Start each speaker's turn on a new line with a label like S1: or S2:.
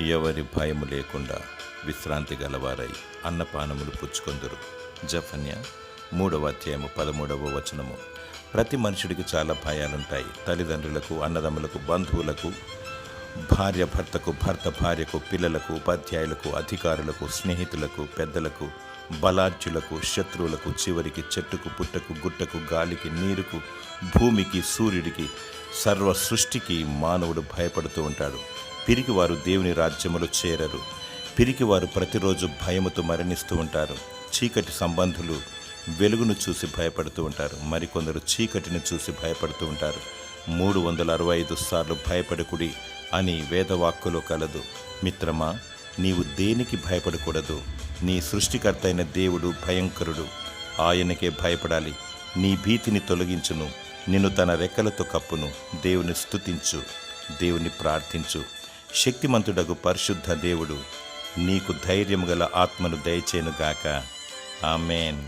S1: ఎవరి భయము లేకుండా విశ్రాంతి గలవారై అన్నపానములు పుచ్చుకొందురు. జఫన్య మూడవ అధ్యాయము పదమూడవ వచనము. ప్రతి మనుషుడికి చాలా భయాలుంటాయి. తల్లిదండ్రులకు అన్నదమ్ములకు బంధువులకు భార్య భర్తకు భర్త భార్యకు పిల్లలకు ఉపాధ్యాయులకు అధికారులకు స్నేహితులకు పెద్దలకు బలార్జులకు శత్రువులకు చివరికి చెట్టుకు పుట్టకు గుట్టకు గాలికి నీరుకు భూమికి సూర్యుడికి సర్వ సృష్టికి మానవుడు భయపడుతూ ఉంటాడు. పిరికివారు దేవుని రాజ్యములో చేరరు. పిరికివారు ప్రతిరోజు భయముతో మరణిస్తూ ఉంటారు. చీకటి సంబంధులు వెలుగును చూసి భయపడుతూ ఉంటారు. మరికొందరు చీకటిని చూసి భయపడుతూ ఉంటారు. మూడు వందల అరవై ఐదు సార్లు భయపడకుడి అని వేదవాక్కులో కలదు. మిత్రమా నీవు దేనికి భయపడకూడదు? నీ సృష్టికర్త అయిన దేవుడు భయంకరుడు. ఆయనకే భయపడాలి. నీ భీతిని తొలగించును. నిన్ను తన రెక్కలతో కప్పును. దేవుని స్తుతించు. దేవుని ప్రార్థించు. శక్తిమంతుడగు పరిశుద్ధ దేవుడు నీకు ధైర్యము గల ఆత్మను దయచేనుగాక ఆమెన్.